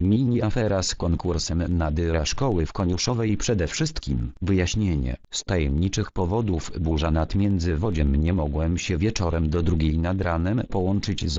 Mini afera z konkursem na dyra szkoły w Koniuszowej przede wszystkim. Wyjaśnienie. Z tajemniczych powodów burza nad Międzywodziem nie mogłem się wieczorem do drugiej nad ranem połączyć z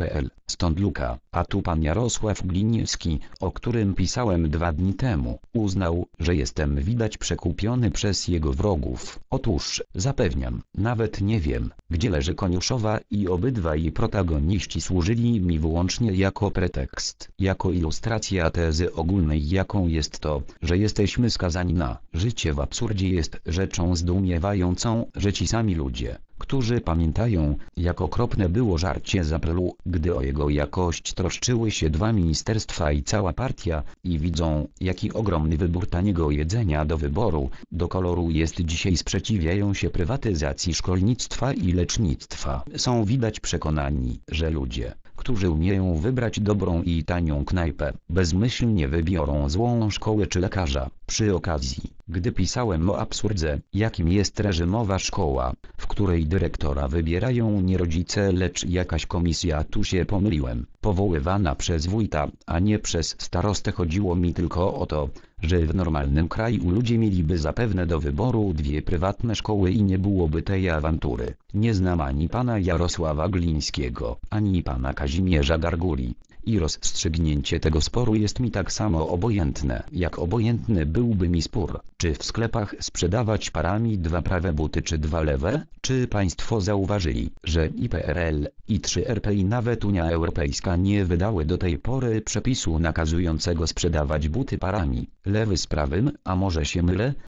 onet.pl. Stąd luka. A tu pan Jarosław Gliniewski, o którym pisałem dwa dni temu, uznał, że jestem widać przekupiony przez jego wrogów. Otóż, zapewniam, nawet nie wiem, gdzie leży Koniuszowa i obydwaj protagoniści służyli mi wyłącznie jako pretekst, jako ilustracja tezy ogólnej jaką jest to, że jesteśmy skazani na życie w absurdzie jest rzeczą zdumiewającą, że ci sami ludzie, którzy pamiętają, jak okropne było żarcie z apelu, gdy o jego jakość troszczyły się dwa ministerstwa i cała partia, i widzą, jaki ogromny wybór taniego jedzenia do wyboru, do koloru jest dzisiaj sprzeciwiają się prywatyzacji szkolnictwa i lecznictwa. Są widać przekonani, że ludzie, którzy umieją wybrać dobrą i tanią knajpę, bezmyślnie wybiorą złą szkołę czy lekarza. Przy okazji, gdy pisałem o absurdze, jakim jest reżimowa szkoła, w której dyrektora wybierają nie rodzice lecz jakaś komisja tu się pomyliłem, powoływana przez wójta, a nie przez starostę chodziło mi tylko o to, że w normalnym kraju ludzie mieliby zapewne do wyboru dwie prywatne szkoły i nie byłoby tej awantury. Nie znam ani pana Jarosława Glińskiego, ani pana Kazimierza Garguli. I rozstrzygnięcie tego sporu jest mi tak samo obojętne, jak obojętny byłby mi spór, czy w sklepach sprzedawać parami dwa prawe buty czy dwa lewe, czy państwo zauważyli, że IPRL, i 3RP i nawet Unia Europejska nie wydały do tej pory przepisu nakazującego sprzedawać buty parami, lewy z prawym, a może się mylę?